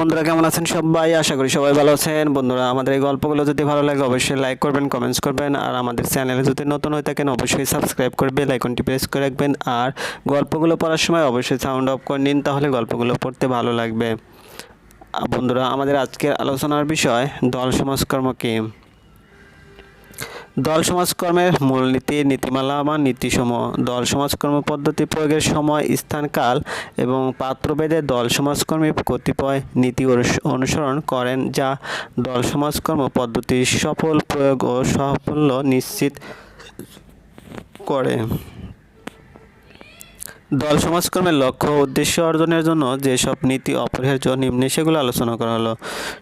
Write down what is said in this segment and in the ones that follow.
বন্ধুরা, কেমন আছেন সবাই? আশা করি সবাই ভালো আছেন। বন্ধুরা, আমাদের এই গল্পগুলো যদি ভালো লাগে, অবশ্যই লাইক করবেন কমেন্টস করবেন, আর আমাদের চ্যানেলে যদি নতুন হয়ে থাকেন, অবশ্যই সাবস্ক্রাইব করবে লাইকনটি প্রেস করে রাখবেন, আর গল্পগুলো পড়ার সময় অবশ্যই সাউন্ড অফ করে নিন, তাহলে গল্পগুলো পড়তে ভালো লাগবে। বন্ধুরা, আমাদের আজকের আলোচনার বিষয়, দল সমাজকর্ম কি? দল সমাজকর্মের মূলনীতি, নীতিমালা বা নীতিসমূহ। দল সমাজকর্ম পদ্ধতি প্রয়োগের সময় স্থান কাল এবং পাত্রভেদে দল সমাজকর্মী কতিপয় নীতি অনুস- অনুসরণ করেন যা দল সমাজকর্ম পদ্ধতির সফল প্রয়োগ ও সাফল্য নিশ্চিত করে। দল সমাজকর্মের লক্ষ্য উদ্দেশ্য অর্জনের জন্য যেসব নীতি অপরিহার্য নিম্নে সেগুলো আলোচনা করা হলো।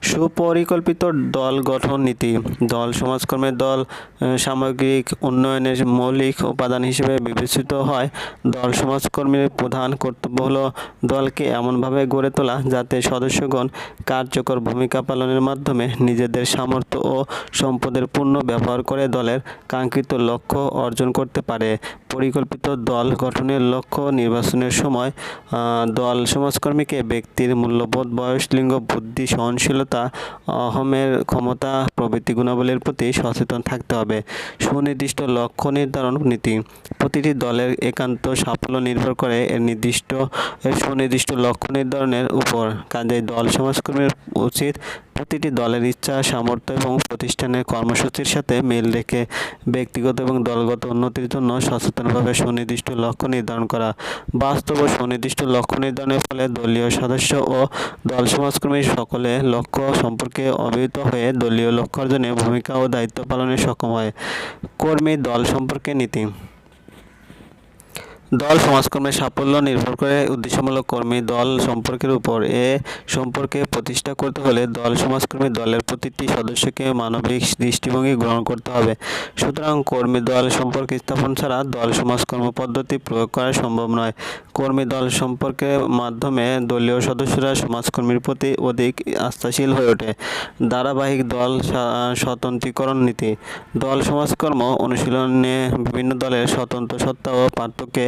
সুপরিকল্পিত দল গঠন নীতি। দল সমাজকর্মের দল সামগ্রিক উন্নয়নের মৌলিক উপাদান হিসেবে বিবেচিত হয়। দল সমাজকর্মীর প্রধান কর্তব্য হলো দলকে এমনভাবে গড়ে তোলা যাতে সদস্যগণ কার্যকর ভূমিকা পালনের মাধ্যমে নিজেদের সামর্থ্য ও সম্পদের পূর্ণ ব্যবহার করে দলের কাঙ্ক্ষিত লক্ষ্য অর্জন করতে পারে। পরিকল্পিত দল গঠনের লক্ষ্য নির্বাচনের সময় দল সমাজকর্মীকে ব্যক্তির মূল্যবোধ, বয়স, লিঙ্গ, বুদ্ধি, সহনশীলতা, অহমের ক্ষমতা, প্রভৃতি গুণাবলীর প্রতি সচেতন থাকতে হবে। সুনির্দিষ্ট লক্ষ্য নির্ধারণ নীতি। প্রতিটি দলের একান্ত সাফল্য নির্ভর করে এর নির্দিষ্ট সুনির্দিষ্ট লক্ষ্য নির্ধারণের উপর। কাজেই দল সমাজকর্মীর উচিত প্রতিটি দলের ইচ্ছা, সামর্থ্য এবং প্রতিষ্ঠানের কর্মসূচির সাথে মিল রেখে ব্যক্তিগত এবং দলগত উন্নতির জন্য সচেতনভাবে সুনির্দিষ্ট লক্ষ্য নির্ধারণ করা। বাস্তব ও সুনির্দিষ্ট লক্ষ্য নির্ধারণের ফলে দলীয় সদস্য ও দল সমাজকর্মী সকলে লক্ষ্য সম্পর্কে অবহিত হয়ে দলীয় লক্ষ্য অর্জনে ভূমিকা ও দায়িত্ব পালনে সক্ষম হয়। কর্মী দল সম্পর্কে নীতি। দল সমাজকর্মের সাফল্য নির্ভর করে উদ্দেশ্যমূলক কর্মী দল সম্পর্কের উপর এ সম্পর্কে প্রতিষ্ঠা করতে হলে দল সমাজকর্মী দলের প্রতিটি সদস্যকে মানবিক দৃষ্টিভঙ্গি গ্রহণ করতে হবে। সুতরাং কর্মী দল সম্পর্ক স্থাপন ছাড়া দল সমাজকর্ম পদ্ধতি প্রয়োগ করা সম্ভব নয়। কর্মী দল সম্পর্কের মাধ্যমে দলীয় সদস্যরা সমাজকর্মীর প্রতি অধিক আস্থাশীল হয়ে ওঠে। ধারাবাহিক দল স্বতন্ত্রীকরণ নীতি। দল সমাজকর্ম অনুশীলনে বিভিন্ন দলের স্বতন্ত্র সত্তা ও পার্থক্যে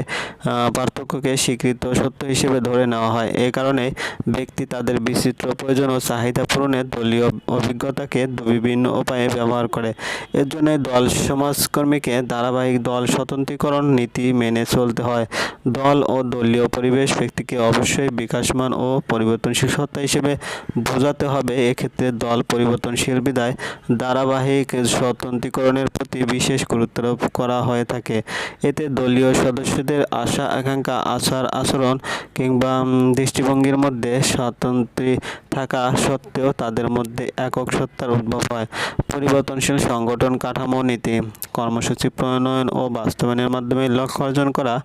পার্থক্যকে স্বীকৃত সত্য হিসেবে ধরে নেওয়া হয়। এ কারণে ব্যক্তি তাদের বিচিত্র প্রয়োজন ও চাহিদা পূরণে দলীয় অভিজ্ঞতাকে বিভিন্ন উপায়ে ব্যবহার করে। এর জন্য দল সমাজকর্মীকে ধারাবাহিক দল স্বতন্ত্রীকরণ নীতি মেনে চলতে হয়। দল ও দলীয় পরিবেশ ব্যক্তিকে অবশ্যই বিকাশমান ও পরিবর্তনশীল সত্তা হিসেবে বোঝাতে হবে। এক্ষেত্রে দল পরিবর্তনশীল বিদায় ধারাবাহিক স্বতন্ত্রীকরণের প্রতি বিশেষ গুরুত্ব আরোপ করা হয়ে থাকে। এতে দলীয় সদস্যদের আশা, আকাঙ্ক্ষা আচার আচরণ কিংবা দৃষ্টিভঙ্গির মধ্যে স্বাতন্ত্র্য থাকা সত্ত্বেও তাদের মধ্যে একক সত্তার উদ্ভব হয়। পরিবর্তনশীল সংগঠন, কাঠামো, নীতি, কর্মসূচি, প্রণয়ন ও বাস্তবায়নের মাধ্যমে লক্ষ্য অর্জন করা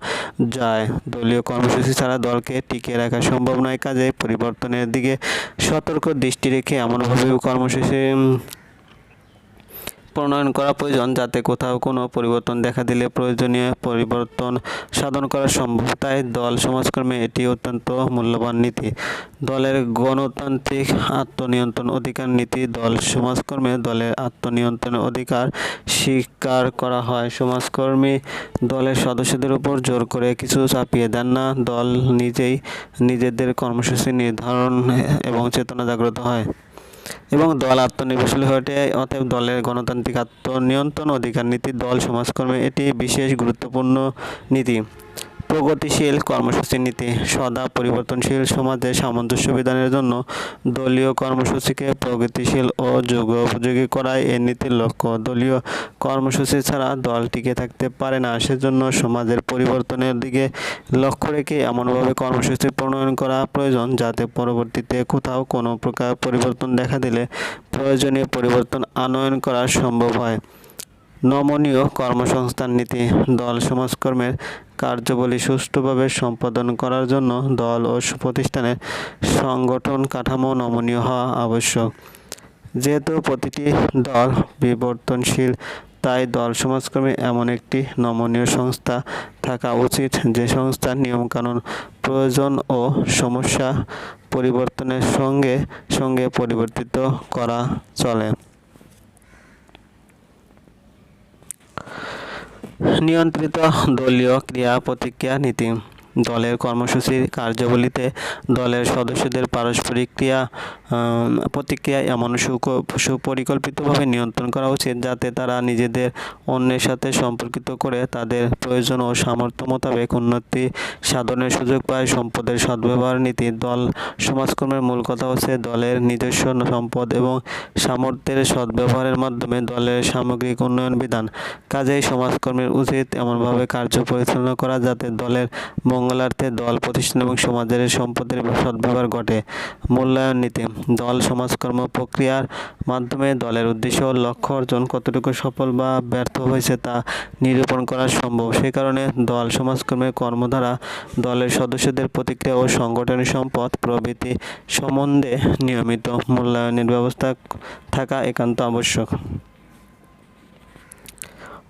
যায়। দলীয় কর্মসূচি ছাড়া দলকে টিকিয়ে রাখা সম্ভব নয়। কাজে পরিবর্তনের দিকে সতর্ক দৃষ্টি রেখে এমনভাবে কর্মসূচি প্রণয়ন করা প্রয়োজন যাতে কোথাও কোনো পরিবর্তন দেখা দিলে প্রয়োজনীয় পরিবর্তন সাধন করা সম্ভব। তাই দল, সমাজকর্মে এটি অত্যন্ত মূল্যবান নীতি। দলের গণতান্ত্রিক আত্মনিয়ন্ত্রণ অধিকার নীতি, দল, সমাজকর্মে দলের আত্মনিয়ন্ত্রণের অধিকার স্বীকার করা হয়। সমাজকর্মী দলের সদস্যদের উপর জোর করে কিছু চাপিয়ে দেন না। দল নিজেই নিজেদের কর্মসূচি নির্ধারণ এবং চেতনা জাগ্রত হয়। এবং দল আত্মনির্ভরশীল হয়ে ওঠে। অতএব দলের গণতান্ত্রিক আত্মনিয়ন্ত্রণ, অধিকার, নীতি, দল, সমাজকর্মে, এটি বিশেষ গুরুত্বপূর্ণ নীতি। প্রগতিশীল কর্মসূচি নীতি সদা পরিবর্তনশীল সমাজে সামঞ্জস্য বিধানের জন্য দলীয় কর্মসূচিকে প্রগতিশীল ও যুগোপযোগী করাই এ নীতির লক্ষ্য। দলীয় কর্মসূচি ছাড়া দল টিকে থাকতে পারে না। সেজন্য সমাজের পরিবর্তনের দিকে লক্ষ্য রেখে এমনভাবে কর্মসূচি প্রণয়ন করা প্রয়োজন, যাতে পরবর্তীতে কোথাও কোনো প্রকার পরিবর্তন দেখা দিলে প্রয়োজনীয় পরিবর্তন আনয়ন করা সম্ভব হয়। নমনীয় কর্মসংস্থান নীতি, দল সমাজকর্মের কার্যবলী সুষ্ঠুভাবে সম্পাদন করার জন্য দল ও প্রতিষ্ঠানের সংগঠন কাঠামো নমনীয় হওয়া আবশ্যক। যেহেতু প্রতিটি দল বিবর্তনশীল, তাই দল সমাজকর্মী এমন একটি নমনীয় সংস্থা থাকা উচিত যে সংস্থার নিয়মকানুন, প্রয়োজন ও সমস্যা পরিবর্তনের সঙ্গে সঙ্গে পরিবর্তিত করা চলে। নিয়ন্ত্রিত দলীয় ক্রিয়া প্রতিক্রিয়া নীতি। দলের কর্মসূচি কার্যাবলীতে দলের সদস্যদের পারস্পরিক ক্রিয়া প্রতিক্রিয়া এমন সুপরিকল্পিতভাবে নিয়ন্ত্রণ করা উচিত যাতে তারা নিজেদের অন্যের সাথে সম্পর্কিত করে তাদের প্রয়োজন ও সামর্থ্য মোতাবেক উন্নতি সাধনের সুযোগ পায়। সম্পদের সদ্ব্যবহার নীতি, দল সমাজকর্মের মূল কথা হচ্ছে দলের নিজস্ব সম্পদ এবং সামর্থ্যের সদ্ব্যবহারের মাধ্যমে দলের সামগ্রিক উন্নয়ন বিধান। কাজেই সমাজকর্মীর উচিত এমনভাবে কার্য পরিচালনা করা যাতে দলের মঙ্গলার্থে দল প্রতিষ্ঠান এবং সমাজের সম্পদের সদ্ব্যবহার ঘটে। মূল্যায়ন নীতি। দল সমাজকর্ম প্রক্রিয়ার মাধ্যমে দলের উদ্দেশ্য লক্ষ্য অর্জন কতটুকু সফল বা ব্যর্থ হয়েছে তা নিরূপণ করা সম্ভব। সে কারণে দল সমাজকর্মের কর্মধারা, দলের সদস্যদের প্রতিক্রিয়া ও সংগঠনের সম্পদ প্রভৃতি সম্বন্ধে নিয়মিত মূল্যায়নের ব্যবস্থা থাকা একান্ত আবশ্যক।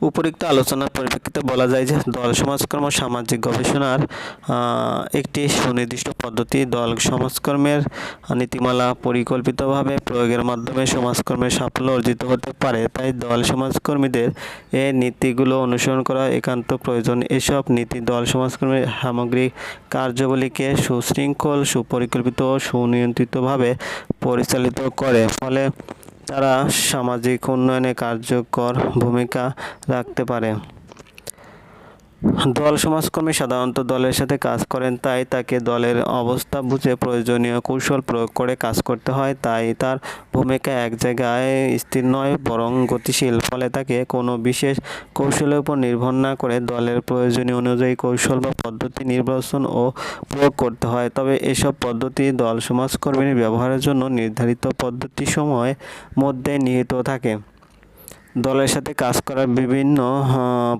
উপরিক্ত আলোচনার পরিপ্রেক্ষিতে বলা যায় যে দল সমাজকর্ম সামাজিক গবেষণার একটি সুনির্দিষ্ট পদ্ধতি। দল সমাজকর্মের নীতিমালা পরিকল্পিতভাবে প্রয়োগের মাধ্যমে সমাজকর্মের সাফল্য অর্জিত হতে পারে। তাই দল সমাজকর্মীদের এই নীতিগুলো অনুসরণ করা একান্ত প্রয়োজন। এসব নীতি দল সমাজকর্মের সামগ্রিক কার্যাবলীকে সুশৃঙ্খল, সুপরিকল্পিত ও সুনিয়ন্ত্রিতভাবে পরিচালিত করে। ফলে তারা সামাজিক উন্নয়নে কার্যকর ভূমিকা রাখতে পারে। দল সমাজকর্মী সাধারণত দলের সাথে কাজ করেন, তাই তাকে দলের অবস্থা বুঝে প্রয়োজনীয় কৌশল প্রয়োগ করে কাজ করতে হয়। তাই তার ভূমিকা এক জায়গায় স্থির নয়, বরং গতিশীল। ফলে তাকে কোনো বিশেষ কৌশলের উপর নির্ভর না করে দলের প্রয়োজনীয় অনুযায়ী কৌশল বা পদ্ধতি নির্বাচন ও প্রয়োগ করতে হয়। তবে এসব পদ্ধতি দল সমাজকর্মীর ব্যবহারের জন্য নির্ধারিত পদ্ধতি সময়ের মধ্যে নিহিত থাকে। দলের সাথে কাজ করার বিভিন্ন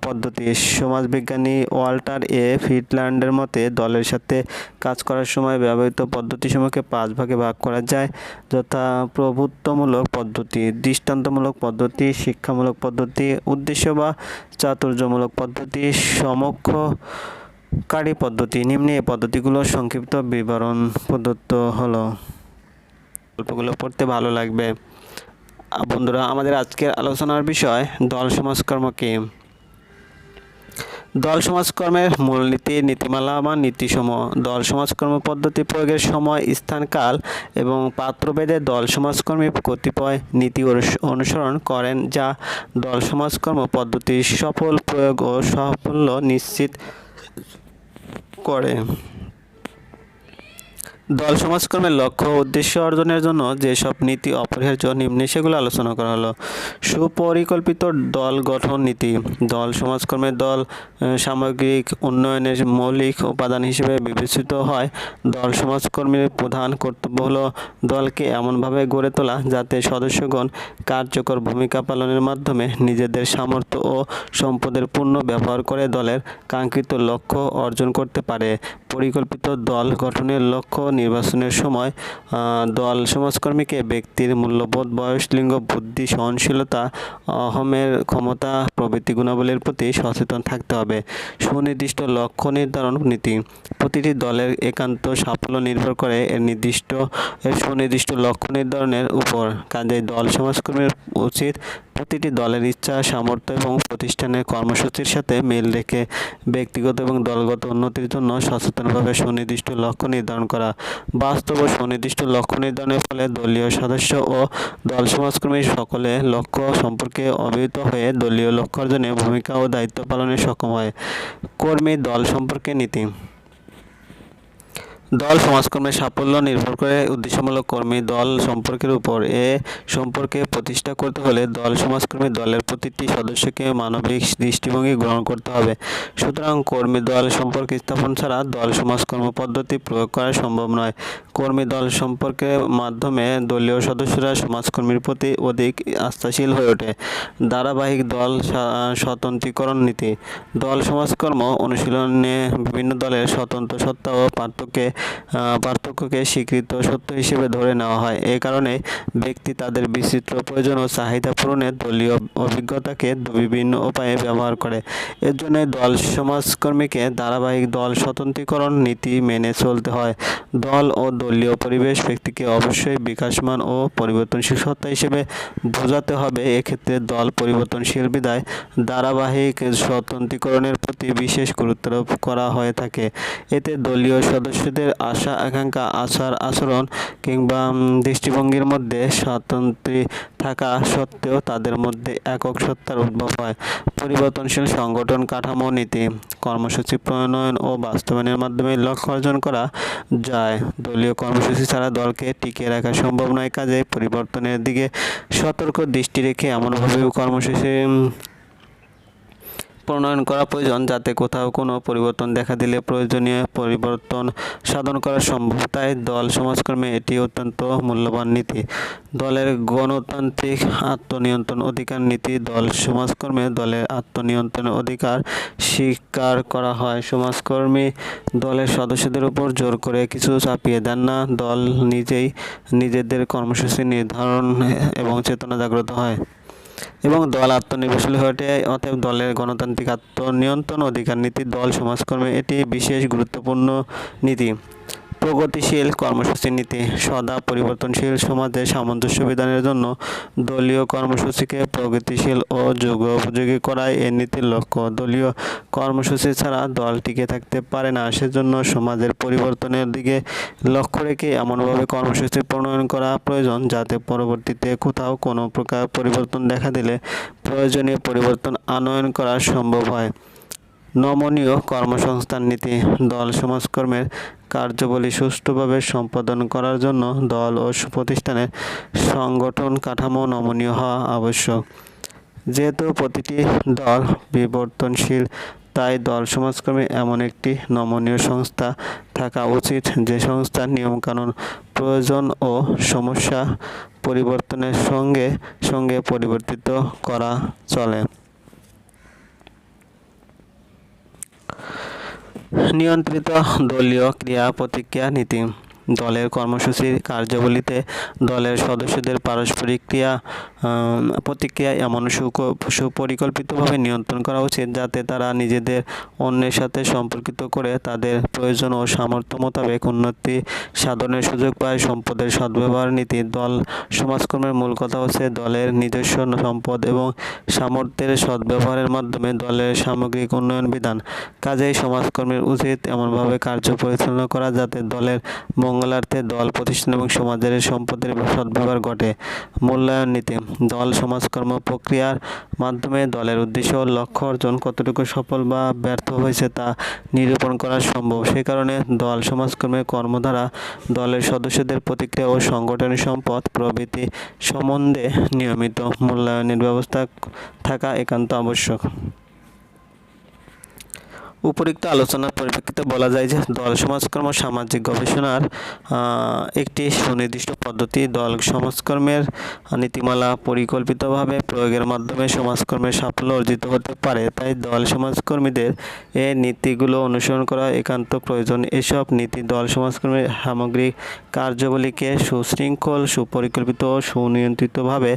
পদ্ধতি। সমাজবিজ্ঞানী ওয়াল্টার এ ফিটল্যান্ডের মতে, দলের সাথে কাজ করার সময় ব্যবহৃত পদ্ধতি পদ্ধতিসমূহকে পাঁচ ভাগে ভাগ করা যায়। যথা প্রভুত্বমূলক পদ্ধতি, দৃষ্টান্তমূলক পদ্ধতি, শিক্ষামূলক পদ্ধতি, উদ্দেশ্য বা চাতুর্যমূলক পদ্ধতি সমক্ষ সমক্ষকারী পদ্ধতি, নিম্নে এই পদ্ধতিগুলোর সংক্ষিপ্ত বিবরণ প্রদত্ত হলো। গল্পগুলো পড়তে ভালো লাগবে। বন্ধুরা, আমাদের আজকের আলোচনার বিষয় দল সমাজকর্ম কি? দল সমাজকর্মের মূলনীতি, নীতিমালা বা নীতিসমূহ। দল সমাজকর্ম পদ্ধতি প্রয়োগের সময় স্থান কাল এবং পাত্রভেদে দল সমাজকর্মী কতিপয় নীতি অনুস- অনুসরণ করেন, যা দল সমাজকর্ম পদ্ধতির সফল প্রয়োগ ও সাফল্য নিশ্চিত করে। দল সমাজকর্মের লক্ষ্য উদ্দেশ্য অর্জনের জন্য যেসব নীতি অপরিহার্য নিম্নে সেগুলো আলোচনা করা হলো। সুপরিকল্পিত দল গঠন নীতি। দল সমাজকর্মের দল সামগ্রিক উন্নয়নের মৌলিক উপাদান হিসেবে বিবেচিত হয়। দল সমাজকর্মীর প্রধান কর্তব্য হলো দলকে এমনভাবে গড়ে তোলা যাতে সদস্যগণ কার্যকর ভূমিকা পালনের মাধ্যমে নিজেদের সামর্থ্য ও সম্পদের পূর্ণ ব্যবহার করে দলের কাঙ্ক্ষিত লক্ষ্য অর্জন করতে পারে। পরিকল্পিত দল গঠনের লক্ষ্য নির্বাচনের সময় দল সমাজকর্মীকে ব্যক্তির মূল্যবোধ, বয়স, লিঙ্গ, বুদ্ধি, সহনশীলতা, অহমের ক্ষমতা, প্রভৃতি গুণাবলীর প্রতি সচেতন থাকতে হবে। সুনির্দিষ্ট লক্ষ্য নির্ধারণ নীতি। প্রতিটি দলের একান্ত সাফল্য নির্ভর করে এর নির্দিষ্ট সুনির্দিষ্ট লক্ষ্য নির্ধারণের উপর। কাজেই দল সমাজকর্মীর উচিত প্রতিটি দলের ইচ্ছা, সামর্থ্য এবং প্রতিষ্ঠানের কর্মসূচির সাথে মিল রেখে ব্যক্তিগত এবং দলগত উন্নতির জন্য সচেতনভাবে সুনির্দিষ্ট লক্ষ্য নির্ধারণ করা। বাস্তব ও সুনির্দিষ্ট লক্ষ্য নির্ধারণের ফলে দলীয় সদস্য ও দল সমাজকর্মী সকলে লক্ষ্য সম্পর্কে অবহিত হয়ে দলীয় লক্ষ্য অর্জনে ভূমিকা ও দায়িত্ব পালনে সক্ষম হয়। কর্মী দল সম্পর্কে নীতি দল সমাজকর্মের সাফল্য নির্ভর করে উদ্দেশ্যমূলক কর্মী দল সম্পর্কের উপর এ সম্পর্কে প্রতিষ্ঠা করতে হলে দল সমাজকর্মী দলের প্রতিটি সদস্যকে মানবিক দৃষ্টিভঙ্গি গ্রহণ করতে হবে। সুতরাং কর্মী দল সম্পর্ক স্থাপন ছাড়া দল সমাজকর্ম পদ্ধতি প্রয়োগ করা সম্ভব নয়। কর্মী দল সম্পর্কের মাধ্যমে দলীয় সদস্যরা সমাজকর্মীর প্রতি অধিক আস্থাশীল হয়ে ওঠে। ধারাবাহিক দল স্বতন্ত্রীকরণ নীতি। দল সমাজকর্ম অনুশীলনে বিভিন্ন দলের স্বতন্ত্র সত্তা ও পার্থক্যে পার্থক্যকে স্বীকৃত সত্য হিসেবে ধরে নেওয়া হয়। এ কারণে ব্যক্তি তাদের বিচিত্র প্রয়োজন ও চাহিদা পূরণে দলীয় অভিজ্ঞতাকে বিভিন্ন উপায়ে ব্যবহার করে। এর জন্য দল সমাজকর্মীকে ধারাবাহিক দল স্বতন্ত্রীকরণ নীতি মেনে চলতে হয়। দল ও দলীয় পরিবেশ ব্যক্তিকে অবশ্যই বিকাশমান ও পরিবর্তনশীল সত্তা হিসেবে বোঝাতে হবে। এক্ষেত্রে দল পরিবর্তনশীল বিদায় ধারাবাহিক স্বতন্ত্রীকরণের প্রতি বিশেষ গুরুত্ব আরোপ করা হয়ে থাকে। এতে দলীয় সদস্যদের আশা, আকাঙ্ক্ষা আচার আচরণ কিংবা দৃষ্টিভঙ্গির মধ্যে স্বাতন্ত্র্য থাকা সত্ত্বেও তাদের মধ্যে একক সত্তার উদ্ভব হয়। পরিবর্তনশীল সংগঠন, কাঠামো, নীতি, কর্মসূচি, প্রণয়ন ও বাস্তবায়নের মাধ্যমে লক্ষ্য অর্জন করা যায়। দলীয় কর্মসূচি ছাড়া দলকে টিকিয়ে রাখা সম্ভব নয়। কাজে পরিবর্তনের দিকে সতর্ক দৃষ্টি রেখে এমনভাবে কর্মসূচি প্রণয়ন করা প্রয়োজন যাতে কোথাও কোনো পরিবর্তন দেখা দিলে প্রয়োজনীয় পরিবর্তন সাধন করা সম্ভব। তাই দল, সমাজকর্মে এটি অত্যন্ত মূল্যবান নীতি। দলের গণতান্ত্রিক আত্মনিয়ন্ত্রণ অধিকার নীতি, দল, সমাজকর্মে দলের আত্মনিয়ন্ত্রণ অধিকার স্বীকার করা হয়। সমাজকর্মী দলের সদস্যদের উপর জোর করে কিছু চাপিয়ে দেন না। দল নিজেই নিজেদের কর্মসূচি নির্ধারণ এবং চেতনা জাগ্রত হয়। এবং দল আত্মনির্ভরশীল হয়ে ওঠে অতএব দলের গণতান্ত্রিক আত্মনিয়ন্ত্রণ, অধিকার নীতি, দল, সমাজকর্মে, এটি বিশেষ গুরুত্বপূর্ণ নীতি। প্রগতিশীল কর্মসূচি নীতি সদা পরিবর্তনশীল সমাজে সামঞ্জস্য বিধানের জন্য দলীয় কর্মসূচিকে প্রগতিশীল ও যুগ উপযোগী করাই এ নীতির লক্ষ্য। দলীয় কর্মসূচি ছাড়া দল টিকে থাকতে পারে না, সেজন্য সমাজের পরিবর্তনের দিকে লক্ষ্য রেখে এমনভাবে কর্মসূচি প্রণয়ন করা প্রয়োজন, যাতে পরবর্তীতে কোথাও কোনো প্রকার পরিবর্তন দেখা দিলে প্রয়োজনীয় পরিবর্তন আনয়ন করা সম্ভব হয়। নমনীয় কর্মসংস্থান নীতি, দল সমাজকর্মের কার্যবলী সুষ্ঠুভাবে সম্পাদন করার জন্য দল ও প্রতিষ্ঠানের সংগঠন কাঠামো নমনীয় হওয়া আবশ্যক। যেহেতু প্রতিটি দল বিবর্তনশীল, তাই দল সমাজকর্মী এমন একটি নমনীয় সংস্থা থাকা উচিত যে সংস্থার নিয়মকানুন, প্রয়োজন ও সমস্যা পরিবর্তনের সঙ্গে সঙ্গে পরিবর্তিত করা চলে। নিয়ন্ত্রিত দলীয় ক্রিয়া প্রতিক্রিয়া নীতি দলের কর্মসূচির কার্যাবলীতে দলের সদস্যদের পারস্পরিক ক্রিয়া প্রতিক্রিয়া এমন সুপরিকল্পিতভাবে নিয়ন্ত্রণ করা উচিত যাতে তারা নিজেদের অন্যের সাথে সম্পর্কিত করে তাদের প্রয়োজন ও সামর্থ্য মোতাবেক উন্নতি সাধনের সুযোগ পায়। সম্পদের সদ্ব্যবহার নীতি, দল সমাজকর্মের মূল কথা হচ্ছে দলের নিজস্ব সম্পদ এবং সামর্থ্যের সদ্ব্যবহারের মাধ্যমে দলের সামগ্রিক উন্নয়ন বিধান। কাজেই সমাজকর্মের উচিত এমনভাবে কার্য পরিচালনা করা যাতে দলের মঙ্গলার্থে দল প্রতিষ্ঠান এবং সমাজের সম্পদের সদ্ব্যবহার ঘটে। মূল্যায়ন নীতি। দল সমাজকর্ম প্রক্রিয়ার মাধ্যমে দলের উদ্দেশ্য লক্ষ্য অর্জন কতটুকু সফল বা ব্যর্থ হয়েছে তা নিরূপণ করা সম্ভব। সে কারণে দল সমাজকর্মের কর্মধারা, দলের সদস্যদের প্রতিক্রিয়া ও সংগঠনের সম্পদ প্রভৃতি সম্বন্ধে নিয়মিত মূল্যায়নের ব্যবস্থা থাকা একান্ত আবশ্যক। উপরিক্ত আলোচনার পরিপ্রেক্ষিতে বলা যায় যে দল সমাজকর্ম সামাজিক গবেষণার একটি সুনির্দিষ্ট পদ্ধতি। দল সমাজকর্মের নীতিমালা পরিকল্পিতভাবে প্রয়োগের মাধ্যমে সমাজকর্মের সাফল্য অর্জিত হতে পারে। তাই দল সমাজকর্মীদের এই নীতিগুলো অনুসরণ করা একান্ত প্রয়োজন। এসব নীতি দল সমাজকর্মের সামগ্রিক কার্যাবলীকে সুশৃঙ্খল, সুপরিকল্পিত ও সুনিয়ন্ত্রিতভাবে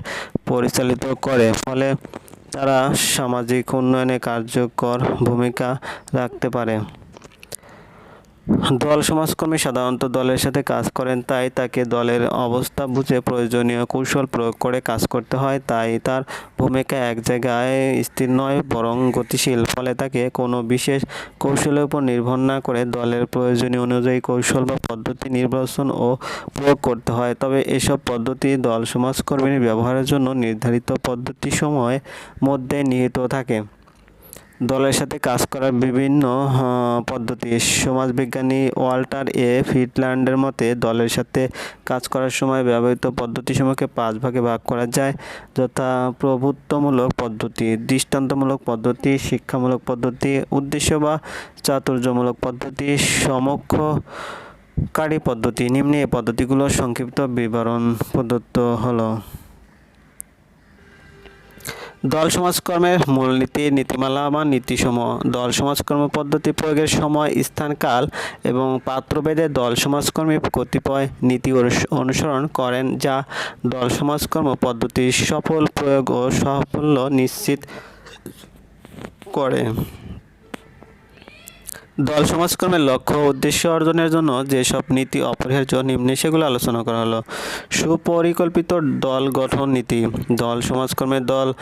পরিচালিত করে। ফলে তারা সামাজিক উন্নয়নে কার্যকর ভূমিকা রাখতে পারে। দল সমাজকর্মী সাধারণত দলের সাথে কাজ করেন, তাই তাকে দলের অবস্থা বুঝে প্রয়োজনীয় কৌশল প্রয়োগ করে কাজ করতে হয়। তাই তার ভূমিকা এক জায়গায় স্থির নয়, বরং গতিশীল। ফলে তাকে কোনো বিশেষ কৌশলের উপর নির্ভর না করে দলের প্রয়োজনীয় অনুযায়ী কৌশল বা পদ্ধতি নির্বাচন ও প্রয়োগ করতে হয়। তবে এসব পদ্ধতি দল সমাজকর্মীর ব্যবহারের জন্য নির্ধারিত পদ্ধতি সময়ের মধ্যে নিহিত থাকে। দলের সাথে কাজ করার বিভিন্ন পদ্ধতি। সমাজবিজ্ঞানী ওয়াল্টার এ ফিটল্যান্ডের মতে, দলের সাথে কাজ করার সময় ব্যবহৃত পদ্ধতিসমূহকে পাঁচ ভাগে ভাগ করা যায়। যথা প্রভুত্বমূলক পদ্ধতি, দৃষ্টান্তমূলক পদ্ধতি, শিক্ষামূলক পদ্ধতি, উদ্দেশ্য বা চাতুর্যমূলক পদ্ধতি সমক্ষ সমক্ষকারী পদ্ধতি, নিম্নে এই পদ্ধতিগুলোর সংক্ষিপ্ত বিবরণ প্রদত্ত হলো। দল সমাজকর্মের মূলনীতি, নীতিমালা বা নীতিসমূহ। দল সমাজকর্ম পদ্ধতি প্রয়োগের সময় স্থান কাল এবং পাত্রভেদে দল সমাজকর্মী কতিপয় নীতি অনুস- অনুসরণ করেন যা দল সমাজকর্ম পদ্ধতির সফল প্রয়োগ ও সাফল্য নিশ্চিত করে। দল সমাজকর্মের লক্ষ্য উদ্দেশ্য অর্জনের জন্য যেসব নীতি অপরিহার্য নিম্নে সেগুলো আলোচনা করা হলো। সুপরিকল্পিত দল গঠন নীতি। দল সমাজকর্মের দল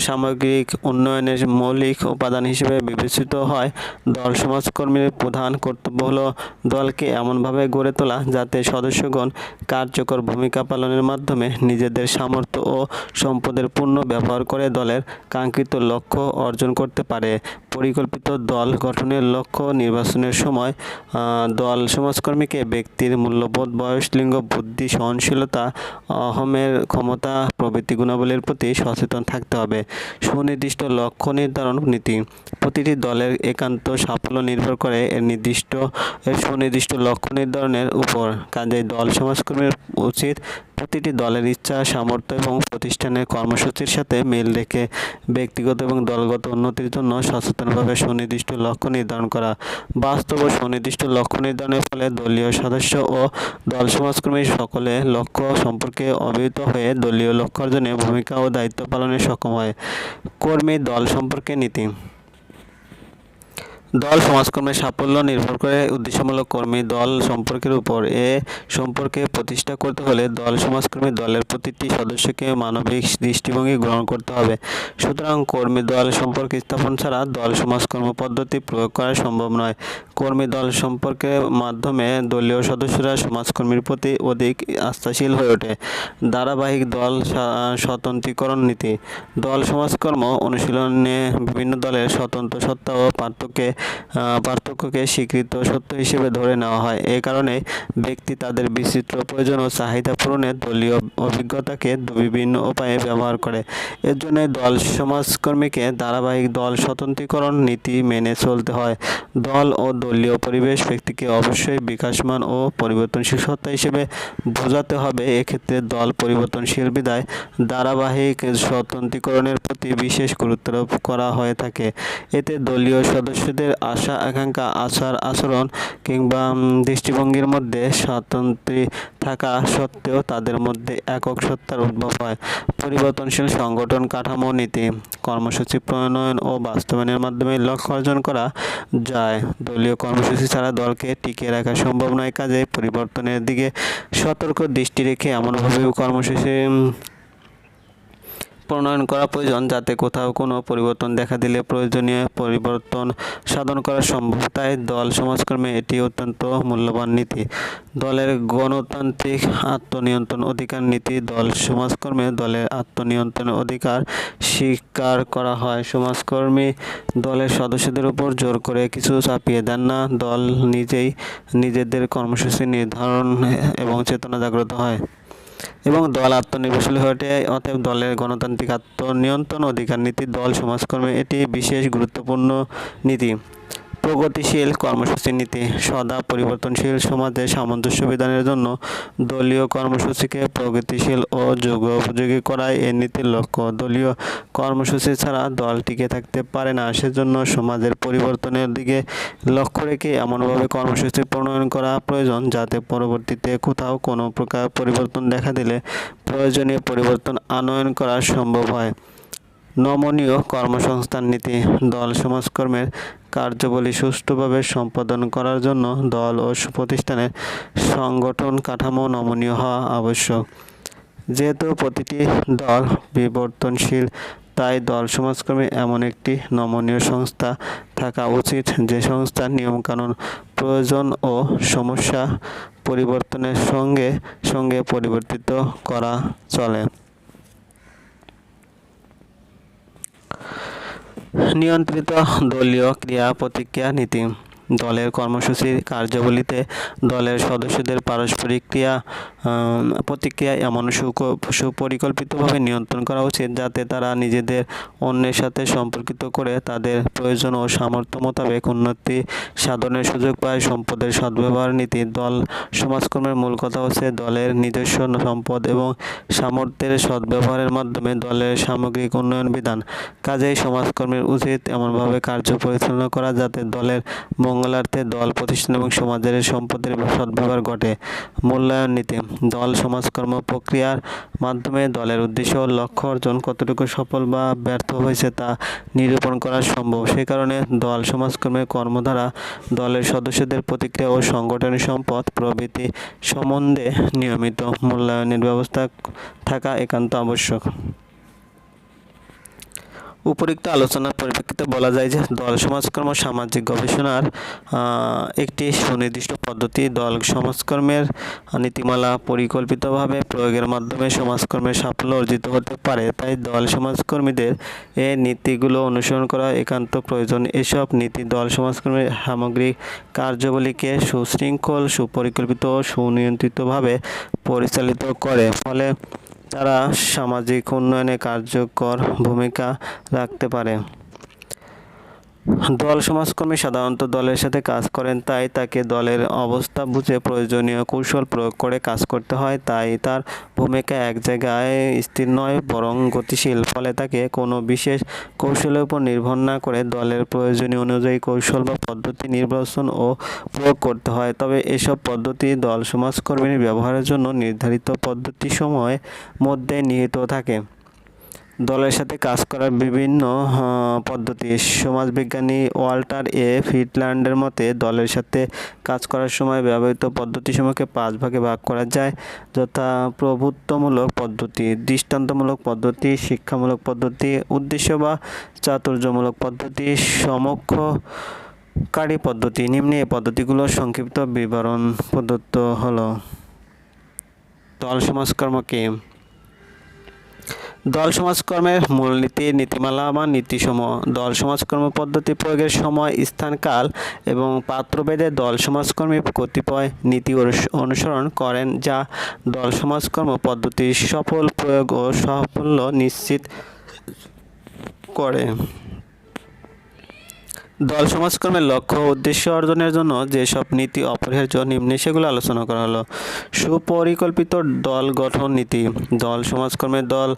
সামগ্রিক উন্নয়নের মৌলিক উপাদান হিসেবে বিবেচিত হয়। দল সমাজকর্মীর প্রধান কর্তব্য হলো দলকে এমনভাবে গড়ে তোলা যাতে সদস্যগণ কার্যকর ভূমিকা পালনের মাধ্যমে নিজেদের সামর্থ্য ও সম্পদের পূর্ণ ব্যবহার করে দলের কাঙ্ক্ষিত লক্ষ্য অর্জন করতে পারে। পরিকল্পিত দল গঠনের লক্ষ্য নির্বাচনের সময় দল সমাজকর্মীকে ব্যক্তির মূল্যবোধ, বয়স, লিঙ্গ, বুদ্ধি, সহনশীলতা, অহমের ক্ষমতা প্রভৃতি গুণাবলীর প্রতি সচেতন থাকতে হবে। সুনির্দিষ্ট লক্ষ্য নির্ধারণ নীতি। প্রতিটি দলের একান্ত সাফল্য নির্ভর করে এর নির্দিষ্ট সুনির্দিষ্ট লক্ষ্য নির্ধারণের উপর। কাজেই দল সমাজকর্মীর উচিত প্রতিটি দলের ইচ্ছা, সামর্থ্য এবং প্রতিষ্ঠানের কর্মসূচির সাথে মিল রেখে ব্যক্তিগত এবং দলগত উন্নতির জন্য সচেতনভাবে সুনির্দিষ্ট লক্ষ্য নির্ধারণ করা। বাস্তব ও সুনির্দিষ্ট লক্ষ্য নির্ধারণের ফলে দলীয় সদস্য ও দল সমাজকর্মী সকলে লক্ষ্য সম্পর্কে অবহিত হয়ে দলীয় লক্ষ্য অর্জনে ভূমিকা ও দায়িত্ব পালনে সক্ষম হয়। কর্মী দল সম্পর্কে নীতি দল সমাজকর্মের সাফল্য নির্ভর করে উদ্দেশ্যমূলক কর্মী দল সম্পর্কের উপর। এ সম্পর্কে প্রতিষ্ঠা করতে হলে দল সমাজকর্মী দলের প্রতিটি সদস্যকে মানবিক দৃষ্টিভঙ্গি গ্রহণ করতে হবে। সুতরাং কর্মী দল সম্পর্ক স্থাপন ছাড়া দল সমাজকর্ম পদ্ধতি প্রয়োগ করা সম্ভব নয়। কর্মী দল সম্পর্কের মাধ্যমে দলীয় সদস্যরা সমাজকর্মীর প্রতি অধিক আস্থাশীল হয়ে ওঠে। ধারাবাহিক দল স্বতন্ত্রীকরণ নীতি। দল সমাজকর্ম অনুশীলনে বিভিন্ন দলের স্বতন্ত্র সত্তা ও পার্থক্যে পার্থক্যকে স্বীকৃত সত্য হিসেবে ধরে নেওয়া হয়। এ কারণে ব্যক্তি তাদের বিচিত্র প্রয়োজন ও চাহিদা পূরণে দলীয় অভিজ্ঞতাকে বিভিন্ন উপায়ে ব্যবহার করে। এর জন্য দল সমাজকর্মীকে ধারাবাহিক দল স্বতন্ত্রীকরণ নীতি মেনে চলতে হয়। দল ও দলীয় পরিবেশ ব্যক্তিকে অবশ্যই বিকাশমান ও পরিবর্তনশীল সত্তা হিসেবে বোঝাতে হবে। এক্ষেত্রে দল পরিবর্তনশীল বিদায় ধারাবাহিক স্বতন্ত্রীকরণের প্রতি বিশেষ গুরুত্বারোপ করা হয়ে থাকে। এতে দলীয় সদস্যদের আশা, আকাঙ্ক্ষা, আচার, আচরণ কিংবা দৃষ্টিভঙ্গির মধ্যে স্বাতন্ত্র্য থাকা সত্ত্বেও তাদের মধ্যে একক সত্তার উদ্ভব হয়। পরিবর্তনশীল সংগঠন কাঠামো, নীতি, কর্মসূচি, প্রণয়ন ও বাস্তবায়নের মাধ্যমে লক্ষ্য অর্জন করা যায়। দলীয় কর্মসূচি ছাড়া দলকে টিকিয়ে রাখা সম্ভব নয়। কাজে পরিবর্তনের দিকে সতর্ক দৃষ্টি রেখে এমনভাবে কর্মসূচি প্রণয়ন করা প্রয়োজন যাতে কোথাও কোনো পরিবর্তন দেখা দিলে প্রয়োজনীয় পরিবর্তন সাধন করা সম্ভব। তাই দল, সমাজকর্মে এটি অত্যন্ত মূল্যবান নীতি। দলের গণতান্ত্রিক আত্মনিয়ন্ত্রণ অধিকার নীতি দল, সমাজকর্মে দলের আত্মনিয়ন্ত্রণ অধিকার স্বীকার করা হয়। সমাজকর্মী দলের সদস্যদের উপর জোর করে কিছু চাপিয়ে দেন না। দল নিজেই নিজেদের কর্মসূচি নির্ধারণ এবং চেতনা জাগ্রত হয়। এবং দল আত্মনির্ভরশীল হয়ে ওঠে। অতএব দলের গণতান্ত্রিক আত্মনিয়ন্ত্রণ, অধিকার, নীতি, দল, সমাজকর্মে, এটি বিশেষ গুরুত্বপূর্ণ নীতি। প্রগতিশীল কর্মসূচি নীতি সদা পরিবর্তনশীল সমাজে সামঞ্জস্য বিধানের জন্য দলীয় কর্মসূচিকে প্রগতিশীল ও যোগ উপযোগী করাই এ নীতির লক্ষ্য। দলীয় কর্মসূচি ছাড়া দল টিকে থাকতে পারে না, সেজন্য সমাজের পরিবর্তনের দিকে লক্ষ্য রেখে এমনভাবে কর্মসূচি প্রণয়ন করা প্রয়োজন, যাতে পরবর্তীতে কোথাও কোনো প্রকার পরিবর্তন দেখা দিলে প্রয়োজনীয় পরিবর্তন আনয়ন করা সম্ভব হয়। নমনীয় কর্মসংস্থান নীতি, দল সমাজকর্মের কার্যাবলী সুষ্ঠুভাবে সম্পাদন করার জন্য দল ও প্রতিষ্ঠানের সংগঠন কাঠামো নমনীয় হওয়া আবশ্যক। যেহেতু প্রতিটি দল বিবর্তনশীল, তাই দল সমাজকর্মী এমন একটি নমনীয় সংস্থা থাকা উচিত যে সংস্থার নিয়মকানুন, প্রয়োজন ও সমস্যা পরিবর্তনের সঙ্গে সঙ্গে পরিবর্তিত করা চলে। নিয়ন্ত্রিত দলীয় ক্রিয়া প্রতিক্রিয়া নীতি দলের কর্মসূচি কার্যাবলীতে দলের সদস্যদের পারস্পরিক ক্রিয়া প্রতিক্রিয়া এমন সুপরিকল্পিতভাবে নিয়ন্ত্রণ করা উচিত যাতে তারা নিজেদের অন্যের সাথে সম্পর্কিত করে তাদের প্রয়োজন ও সামর্থ্য মোতাবেক উন্নতি সাধনের সুযোগ পায়। সম্পদের সদ্ব্যবহার নীতি, দল, সমাজকর্মের মূল কথা হচ্ছে দলের নিজস্ব সম্পদ এবং সামর্থ্যের সদ্ব্যবহারের মাধ্যমে দলের সামগ্রিক উন্নয়ন বিধান। কাজেই সমাজকর্মের উচিত এমনভাবে কার্য পরিচালনা করা যাতে দলের মঙ্গলার্থে দল প্রতিষ্ঠান এবং সমাজের সম্পদের সদ্ব্যবহার ঘটে। মূল্যায়ন নীতি। দল সমাজকর্ম প্রক্রিয়ার মাধ্যমে দলের উদ্দেশ্য লক্ষ্য অর্জন কতটুকু সফল বা ব্যর্থ হয়েছে তা নিরূপণ করা সম্ভব। সে কারণে দল সমাজকর্মের কর্মধারা, দলের সদস্যদের প্রতিক্রিয়া ও সংগঠনের সম্পদ প্রভৃতি সম্বন্ধে নিয়মিত মূল্যায়নের ব্যবস্থা থাকা একান্ত আবশ্যক। উপরিক্ত আলোচনার পরিপ্রেক্ষিতে বলা যায় যে দল সমাজকর্ম সামাজিক গবেষণার একটি সুনির্দিষ্ট পদ্ধতি। দল সমাজকর্মের নীতিমালা পরিকল্পিতভাবে প্রয়োগের মাধ্যমে সমাজকর্মের সাফল্য অর্জিত হতে পারে। তাই দল সমাজকর্মীদের এই নীতিগুলো অনুসরণ করা একান্ত প্রয়োজন। এসব নীতি দল সমাজকর্মের সামগ্রিক কার্যাবলীকে সুশৃঙ্খল, সুপরিকল্পিত ও সুনিয়ন্ত্রিতভাবে পরিচালিত করে। ফলে তারা সামাজিক উন্নয়নে কার্যকর ভূমিকা রাখতে পারে। দল সমাজকর্মী সাধারণত দলের সাথে কাজ করেন, তাই তাকে দলের অবস্থা বুঝে প্রয়োজনীয় কৌশল প্রয়োগ করে কাজ করতে হয়। তাই তার ভূমিকা এক জায়গায় স্থির নয়, বরং গতিশীল। ফলে তাকে কোনো বিশেষ কৌশলের উপর নির্ভর না করে দলের প্রয়োজনীয় অনুযায়ী কৌশল বা পদ্ধতি নির্বাচন ও প্রয়োগ করতে হয়। তবে এসব পদ্ধতি দল সমাজকর্মীর ব্যবহারের জন্য নির্ধারিত পদ্ধতি সময় মধ্যে নিহিত থাকে। দলের সাথে কাজ করার বিভিন্ন পদ্ধতি। সমাজবিজ্ঞানী ওয়াল্টার এ ফিটল্যান্ডের মতে, দলের সাথে কাজ করার সময় ব্যবহৃত পদ্ধতিসমূহকে পাঁচ ভাগে ভাগ করা যায়। যথা প্রভুত্বমূলক পদ্ধতি, দৃষ্টান্তমূলক পদ্ধতি, শিক্ষামূলক পদ্ধতি, উদ্দেশ্য বা চাতুর্যমূলক পদ্ধতি সমক্ষ সমক্ষকারী পদ্ধতি, নিম্নে এই পদ্ধতিগুলোর সংক্ষিপ্ত বিবরণ প্রদত্ত হলো। দল সমাজকর্ম কি? দল সমাজকর্মের মূলনীতি, নীতিমালা বা নীতিসমূহ। দল সমাজকর্ম পদ্ধতি প্রয়োগের সময় স্থান কাল এবং পাত্রভেদে দল সমাজকর্মী কতিপয় নীতি অনুস- অনুসরণ করেন যা দল সমাজকর্ম পদ্ধতির সফল প্রয়োগ ও সাফল্য নিশ্চিত করে। দল সমাজকর্মের লক্ষ্য উদ্দেশ্য অর্জনের জন্য যেসব নীতি অপরিহার্য নিম্নে, সেগুলো আলোচনা করা হলো। সুপরিকল্পিত দল গঠন নীতি। দল সমাজকর্মের দল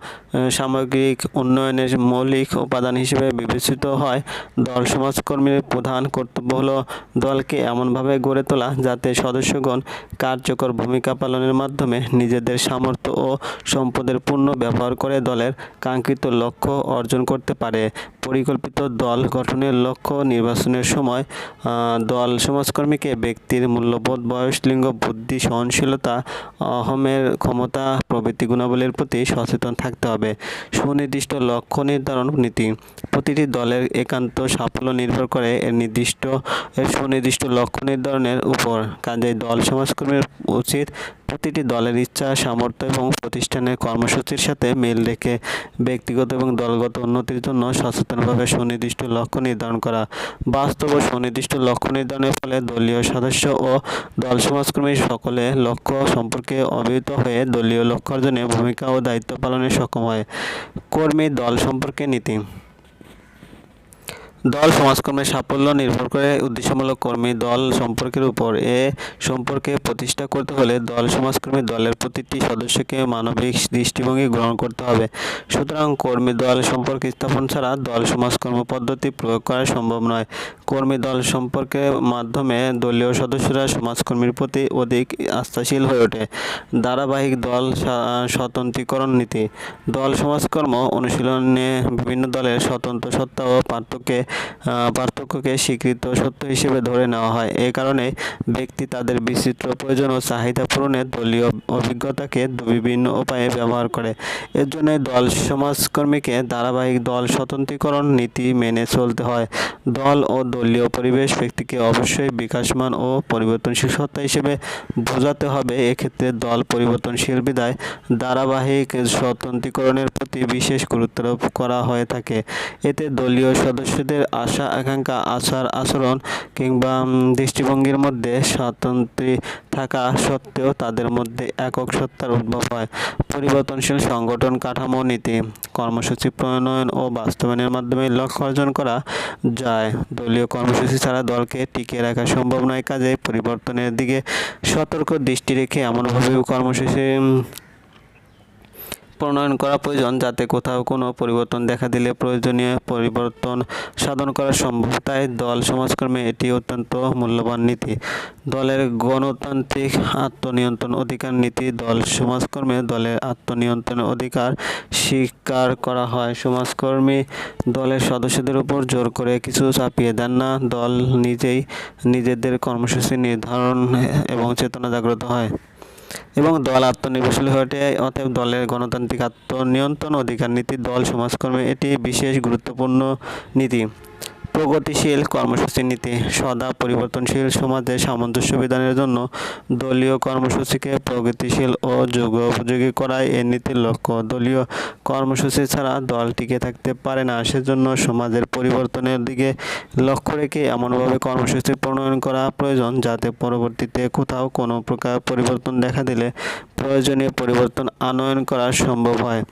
সামগ্রিক উন্নয়নের মৌলিক উপাদান হিসেবে বিবেচিত হয়। দল সমাজকর্মীর প্রধান কর্তব্য হলো দলকে এমনভাবে গড়ে তোলা যাতে সদস্যগণ কার্যকর ভূমিকা পালনের মাধ্যমে নিজেদের সামর্থ্য ও সম্পদের পূর্ণ ব্যবহার করে দলের কাঙ্ক্ষিত লক্ষ্য অর্জন করতে পারে। পরিকল্পিত দল গঠনের লক্ষ্য নির্বাচনের সময় দল সমাজকর্মীকে ব্যক্তির মূল্যবোধ, বয়স, লিঙ্গ, বুদ্ধি, সহনশীলতা, অহমের ক্ষমতা প্রভৃতি গুণাবলীর প্রতি সচেতন থাকতে হবে। সুনির্দিষ্ট লক্ষ্য নির্ধারণ নীতি। প্রতিটি দলের একান্ত সাফল্য নির্ভর করে এর নির্দিষ্ট সুনির্দিষ্ট লক্ষ্য নির্ধারণের উপর। কাজেই দল সমাজকর্মীর উচিত প্রতিটি দলের ইচ্ছা, সামর্থ্য এবং প্রতিষ্ঠানের কর্মসূচির সাথে মিল রেখে ব্যক্তিগত এবং দলগত উন্নতির জন্য সচেতনভাবে সুনির্দিষ্ট লক্ষ্য নির্ধারণ করা। বাস্তব ও সুনির্দিষ্ট লক্ষ্য নির্ধারণের ফলে দলীয় সদস্য ও দল সমাজকর্মী সকলে লক্ষ্য সম্পর্কে অবহিত হয়ে দলীয় লক্ষ্য অর্জনে ভূমিকা ও দায়িত্ব পালনে সক্ষম হয়। কর্মী দল সম্পর্কে নীতি দল সমাজকর্মের সাফল্য নির্ভর করে উদ্দেশ্যমূলক কর্মী দল সম্পর্কের উপর এ সম্পর্কে প্রতিষ্ঠা করতে হলে দল সমাজকর্মী দলের প্রতিটি সদস্যকে মানবিক দৃষ্টিভঙ্গি গ্রহণ করতে হবে। সুতরাং কর্মী দল সম্পর্ক স্থাপন ছাড়া দল সমাজকর্ম পদ্ধতি প্রয়োগ করা সম্ভব নয়। কর্মী দল সম্পর্কের মাধ্যমে দলীয় সদস্যরা সমাজকর্মীর প্রতি অধিক আস্থাশীল হয়ে ওঠে। ধারাবাহিক দল স্বতন্ত্রীকরণ নীতি। দল সমাজকর্ম অনুশীলনে বিভিন্ন দলের স্বতন্ত্র সত্তা ও পার্থক্যে পার্থক্যকে স্বীকৃত সত্য হিসেবে ধরে নেওয়া হয়। এ কারণে ব্যক্তি তাদের বিচিত্র প্রয়োজন ও চাহিদা পূরণে দলীয় অভিজ্ঞতাকে বিভিন্ন উপায়ে ব্যবহার করে। এর জন্য দল সমাজকর্মীকে ধারাবাহিক দল স্বতন্ত্রীকরণ নীতি মেনে চলতে হয়। দল ও দলীয় পরিবেশ ব্যক্তিকে অবশ্যই বিকাশমান ও পরিবর্তনশীল সত্তা হিসেবে বোঝাতে হবে। এক্ষেত্রে দল পরিবর্তনশীল বিদায় ধারাবাহিক স্বতন্ত্রীকরণের প্রতি বিশেষ গুরুত্ব আরোপ করা হয়ে থাকে। এতে দলীয় সদস্যদের আশা, আকাঙ্ক্ষা, আচার, আচরণ কিংবা দৃষ্টিভঙ্গির মধ্যে স্বাতন্ত্র্য থাকা সত্ত্বেও তাদের মধ্যে একক সত্তার উদ্ভব হয়। পরিবর্তনশীল সংগঠন কাঠামো, নীতি, কর্মসূচি, প্রণয়ন ও বাস্তবায়নের মাধ্যমে লক্ষ্য অর্জন করা যায়। দলীয় কর্মসূচি ছাড়া দলকে টিকিয়ে রাখা সম্ভব নয়। কাজে পরিবর্তনের দিকে সতর্ক দৃষ্টি রেখে এমনভাবে কর্মসূচি প্রণয়ন করা প্রয়োজন যাতে কোথাও কোনো পরিবর্তন দেখা দিলে প্রয়োজনীয় পরিবর্তন সাধন করা সম্ভব। তাই দল, সমাজকর্মে এটি অত্যন্ত মূল্যবান নীতি। দলের গণতান্ত্রিক আত্মনিয়ন্ত্রণ অধিকার নীতি, দল, সমাজকর্মে দলের আত্মনিয়ন্ত্রণ অধিকার স্বীকার করা হয়। সমাজকর্মী দলের সদস্যদের উপর জোর করে কিছু চাপিয়ে দেন না। দল নিজেই নিজেদের কর্মসূচি নির্ধারণ এবং চেতনা জাগ্রত হয়। এবং দল আত্মনির্ভরশীল হয়ে ওঠে, অতএব দলের গণতান্ত্রিক আত্মনিয়ন্ত্রণ অধিকার নীতি, দল, সমাজকর্মে, এটি বিশেষ গুরুত্বপূর্ণ নীতি। প্রগতিশীল কর্মসূচি নীতি সদা পরিবর্তনশীল সমাজে সামঞ্জস্য বিধানের জন্য দলীয় কর্মসূচিকে প্রগতিশীল ও যুগ উপযোগী করাই এ নীতির লক্ষ্য। দলীয় কর্মসূচি ছাড়া দল টিকে থাকতে পারে না। সেজন্য সমাজের পরিবর্তনের দিকে লক্ষ্য রেখে এমনভাবে কর্মসূচি প্রণয়ন করা প্রয়োজন, যাতে পরবর্তীতে কোথাও কোনো প্রকার পরিবর্তন দেখা দিলে প্রয়োজনীয় পরিবর্তন আনয়ন করা সম্ভব হয়।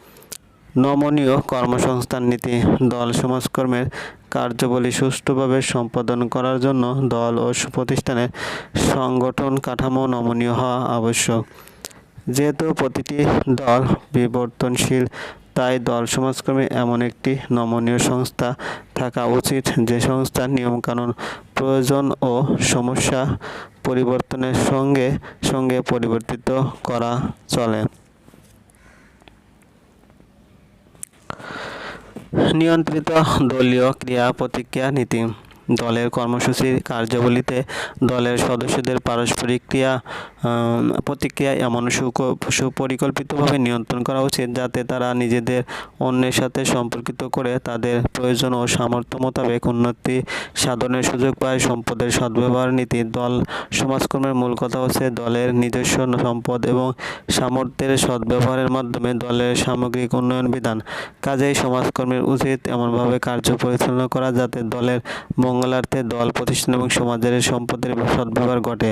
নমনীয় কর্মসংস্থান নীতি, দল সমাজকর্মের কার্যবলী সুষ্ঠুভাবে সম্পাদন করার জন্য দল ও প্রতিষ্ঠানের সংগঠন কাঠামো নমনীয় হওয়া আবশ্যক। যেহেতু প্রতিটি দল বিবর্তনশীল, তাই দল সমাজকর্মে এমন একটি নমনীয় সংস্থা থাকা উচিত যে সংস্থার নিয়মকানুন, প্রয়োজন ও সমস্যা পরিবর্তনের সঙ্গে সঙ্গে পরিবর্তিত করা চলে। নিয়ন্ত্রিত দলীয় ক্রিয়া প্রতিক্রিয়া নীতি। দলের কর্মসূচির কার্যাবলীতে দলের সদস্যদের পারস্পরিক ক্রিয়া প্রতিক্রিয়া এমন সুপরিকল্পিতভাবে নিয়ন্ত্রণ করা উচিত যাতে তারা নিজেদের অন্যের সাথে সম্পর্কিত করে তাদের প্রয়োজন ও সামর্থ্য মোতাবেক উন্নতি সাধনের সুযোগ পায়। সম্পদের সদ্ব্যবহার নীতি, দল, সমাজকর্মের মূল কথা হচ্ছে দলের নিজস্ব সম্পদ এবং সামর্থ্যের সদ্ব্যবহারের মাধ্যমে দলের সামগ্রিক উন্নয়ন বিধান। কাজেই সমাজকর্মীর উচিত এমনভাবে কার্য পরিচালনা করা যাতে দলের মঙ্গলার্থে দল প্রতিষ্ঠান এবং সমাজের সম্পদের সদ্ব্যবহার ঘটে।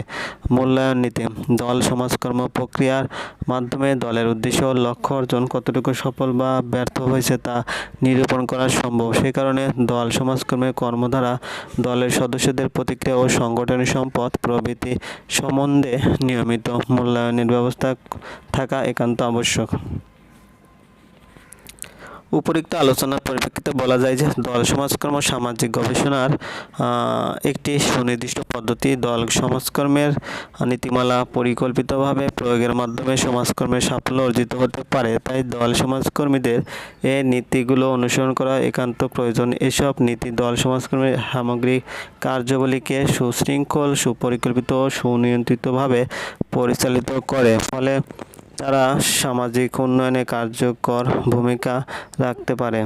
মূল্যায়ন নীতি। দল সমাজকর্ম প্রক্রিয়ার মাধ্যমে দলের উদ্দেশ্য ও লক্ষ্য অর্জন কতটুকু সফল বা ব্যর্থ হয়েছে তা নিরূপণ করা সম্ভব। সে কারণে দল সমাজকর্মের কর্মধারা, দলের সদস্যদের প্রতিক্রিয়া ও সংগঠনের সম্পদ প্রভৃতি সম্বন্ধে নিয়মিত মূল্যায়নের ব্যবস্থা থাকা একান্ত আবশ্যক। উপরিক্ত আলোচনার পরিপ্রেক্ষিতে বলা যায় যে দল সমাজকর্ম সামাজিক গবেষণার একটি সুনির্দিষ্ট পদ্ধতি। দল সমাজকর্মের নীতিমালা পরিকল্পিতভাবে প্রয়োগের মাধ্যমে সমাজকর্মের সাফল্য অর্জিত হতে পারে। তাই দল সমাজকর্মীদের এই নীতিগুলো অনুসরণ করা একান্ত প্রয়োজন। এসব নীতি দল সমাজকর্মের সামগ্রিক কার্যাবলীকে সুশৃঙ্খল, সুপরিকল্পিত ও সুনিয়ন্ত্রিতভাবে পরিচালিত করে। ফলে তারা সামাজিক উন্নয়নে কার্যকর ভূমিকা রাখতে পারে।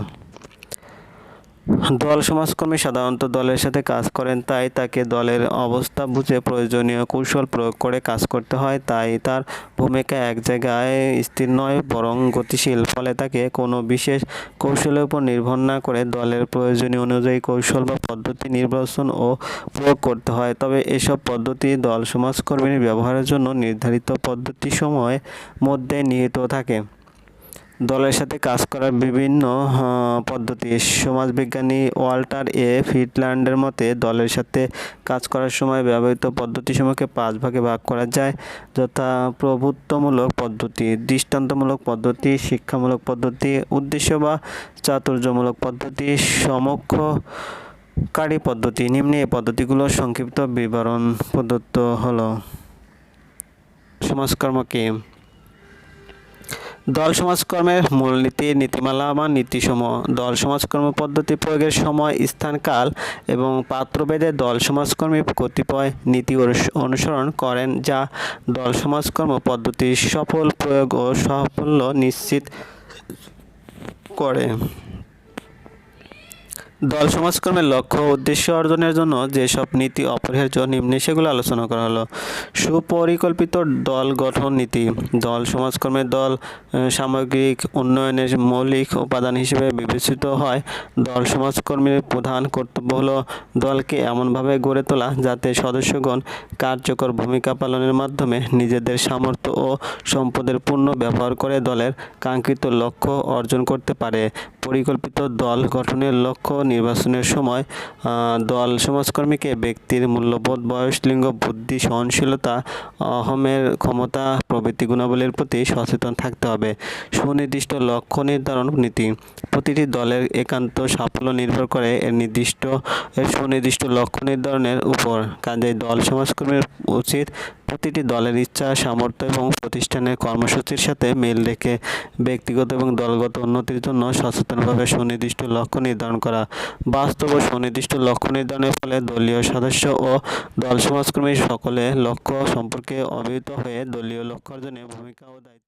দল সমাজকর্মী সাধারণত দলের সাথে কাজ করেন, তাই তাকে দলের অবস্থা বুঝে প্রয়োজনীয় কৌশল প্রয়োগ করে কাজ করতে হয়। তাই তার ভূমিকা এক জায়গায় স্থির নয়, বরং গতিশীল। ফলে তাকে কোনো বিশেষ কৌশলের উপর নির্ভর না করে দলের প্রয়োজনীয় অনুযায়ী কৌশল বা পদ্ধতি নির্বাচন ও প্রয়োগ করতে হয়। তবে এসব পদ্ধতি দল সমাজকর্মীর ব্যবহারের জন্য নির্ধারিত পদ্ধতি সময় মধ্যে নিহিত থাকে। দলের সাথে কাজ করার বিভিন্ন পদ্ধতি। সমাজবিজ্ঞানী ওয়াল্টার এ ফিটল্যান্ডের মতে, দলের সাথে কাজ করার সময় ব্যবহৃত পদ্ধতি পদ্ধতিসমূহকে পাঁচ ভাগে ভাগ করা যায়। যথা প্রভুত্বমূলক পদ্ধতি, দৃষ্টান্তমূলক পদ্ধতি, শিক্ষামূলক পদ্ধতি, উদ্দেশ্য বা চাতুর্যমূলক পদ্ধতি সমক্ষ সমক্ষকারী পদ্ধতি। নিম্নে এই পদ্ধতিগুলোর সংক্ষিপ্ত বিবরণ প্রদত্ত হলো সমাজকর্ম কি? দল সমাজকর্মের মূলনীতি, নীতিমালা বা নীতিসমূহ। দল সমাজকর্ম পদ্ধতি প্রয়োগের সময় স্থান কাল এবং পাত্রভেদে দল সমাজকর্মী কতিপয় নীতি অনুস- অনুসরণ করেন যা দল সমাজকর্ম পদ্ধতির সফল প্রয়োগ ও সাফল্য নিশ্চিত করে। দল সমাজকর্মের লক্ষ্য উদ্দেশ্য অর্জনের জন্য যেসব নীতি অপরিহার্য নিম্নে, সেগুলো আলোচনা করা হলো। সুপরিকল্পিত দল গঠন নীতি। দল সমাজকর্মের দল সামগ্রিক উন্নয়নের মৌলিক উপাদান হিসেবে বিবেচিত হয়। দল সমাজকর্মীর প্রধান কর্তব্য হলো দলকে এমনভাবে গড়ে তোলা যাতে সদস্যগণ কার্যকর ভূমিকা পালনের মাধ্যমে নিজেদের সামর্থ্য ও সম্পদের পূর্ণ ব্যবহার করে দলের কাঙ্ক্ষিত লক্ষ্য অর্জন করতে পারে। পরিকল্পিত দল গঠনের লক্ষ্য নির্বাচনের সময় দল সমাজকর্মীকে ব্যক্তির মূল্যবোধ, বয়স, লিঙ্গ, বুদ্ধি, সহনশীলতা, অহমের ক্ষমতা প্রভৃতি গুণাবলীর প্রতি সচেতন থাকতে হবে। সুনির্দিষ্ট লক্ষ্য নির্ধারণ নীতি। প্রতিটি দলের একান্ত সাফল্য নির্ভর করে এর নির্দিষ্ট সুনির্দিষ্ট লক্ষ্য নির্ধারণের উপর। কাজেই দল সমাজকর্মীর উচিত প্রতিটি দলের ইচ্ছা, সামর্থ্য এবং প্রতিষ্ঠানের কর্মসূচির সাথে মিল রেখে ব্যক্তিগত এবং দলগত উন্নতির জন্য সচেতনভাবে সুনির্দিষ্ট লক্ষ্য নির্ধারণ করা। বাস্তব ও সুনির্দিষ্ট লক্ষ্য নির্ধারণের ফলে দলীয় সদস্য ও দল সমাজকর্মী সকলে লক্ষ্য সম্পর্কে অবহিত হয়ে দলীয় লক্ষ্য অর্জনে ভূমিকা ও দায়িত্ব